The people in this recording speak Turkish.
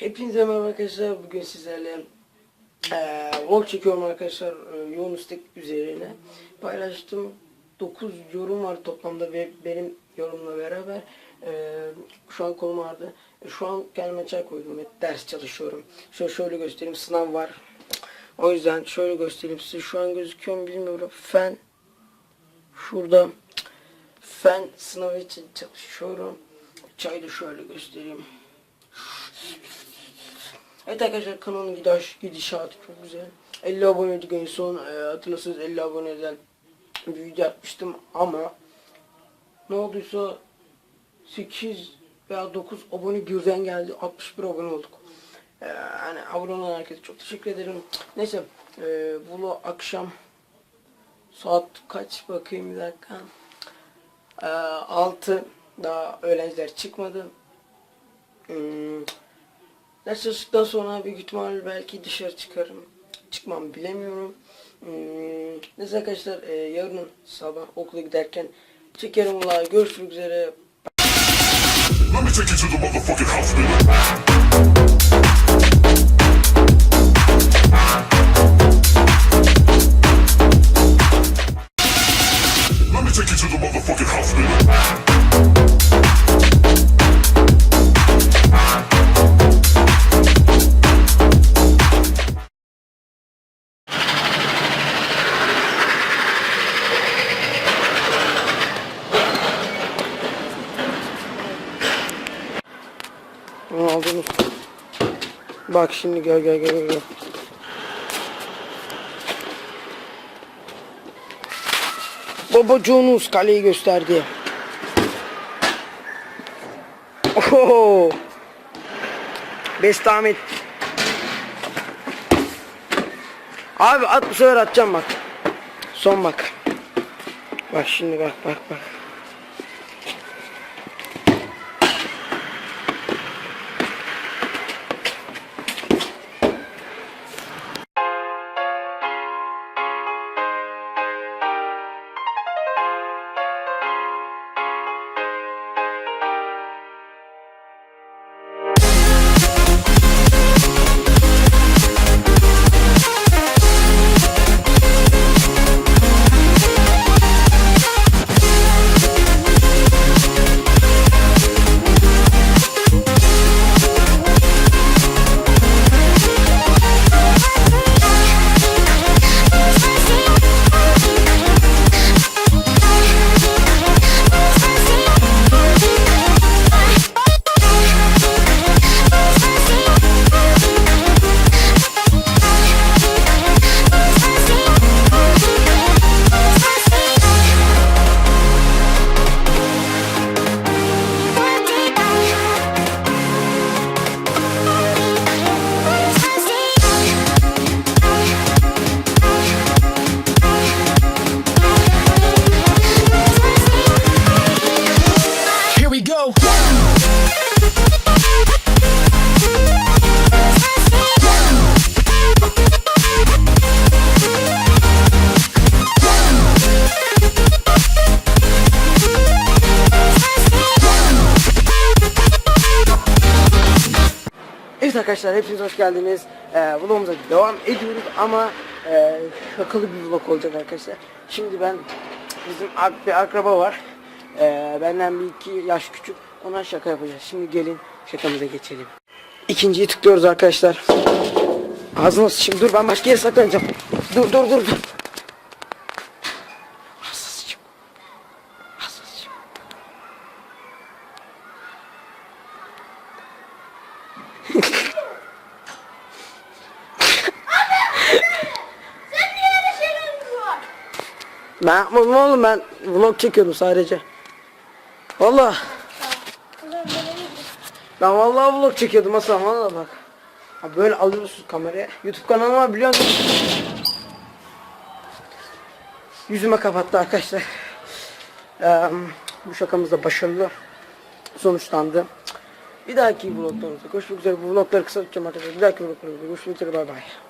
Hepinize merhaba arkadaşlar. Bugün sizlerle eee vlog çekiyorum arkadaşlar. Eee, yoğun istek üzerine. Paylaştım. 9 yorum var toplamda ve benim yorumla beraber. Eee, şu an kolum ağrıdı. E, Şu an kendime çay koydum ve ders çalışıyorum. Şöyle, şöyle göstereyim. Sınav var. O yüzden şöyle göstereyim size. Şu an gözüküyor mu bilmiyorum. Fen. Şurada. Fen sınavı için çalışıyorum. Çayı da şöyle göstereyim. Evet arkadaşlar kanalın gidiş, gidişatı çok güzel. 50 aboneydik en son e, hatırlarsanız 50 aboneden bir video atmıştım ama ne olduysa 8 veya 9 abone birden geldi 61 abone olduk. E, yani abone olan herkese çok teşekkür ederim. Neyse e, bunu akşam saat kaç bakayım bir dakika. E, 6 daha öğrenciler çıkmadı. Hmm, Ders sonra büyük ihtimal belki dışarı çıkarım. Çıkmam bilemiyorum. Hmm, neyse arkadaşlar e, yarın sabah okula giderken çekerim valla görüşmek üzere. Let me take you to the motherfucking hospital. Let Bak şimdi gel gel gel gel. Babacuğunuz kaleyi gösterdi. Oho. Best Ahmet. Abi at bu sefer atacağım bak. Son bak. Bak şimdi bak bak bak. Evet arkadaşlar hepiniz hoş geldiniz. Ee, vlogumuza devam ediyoruz ama e, şakalı bir vlog olacak arkadaşlar. Şimdi ben bizim bir akraba var. Ee, benden bir iki yaş küçük. Ona şaka yapacağız. Şimdi gelin şakamıza geçelim. İkinciyi tıklıyoruz arkadaşlar. Ağzına sıçayım. Dur ben başka yere saklanacağım. Dur dur dur. dur. Ağzına sıçayım. Ben yapmadım oğlum ben vlog çekiyordum sadece. Valla. Ben vallahi vlog çekiyordum aslan valla bak. Ha böyle alıyorsun kameraya. YouTube kanalıma biliyor musun? Yüzüme kapattı arkadaşlar. Eee, bu şakamız da başarılı sonuçlandı. Bir dahaki vloglarımızda görüşmek üzere. Bu vlogları kısa tutacağım arkadaşlar. Bir dahaki vloglarımızda görüşmek üzere. Bay bay.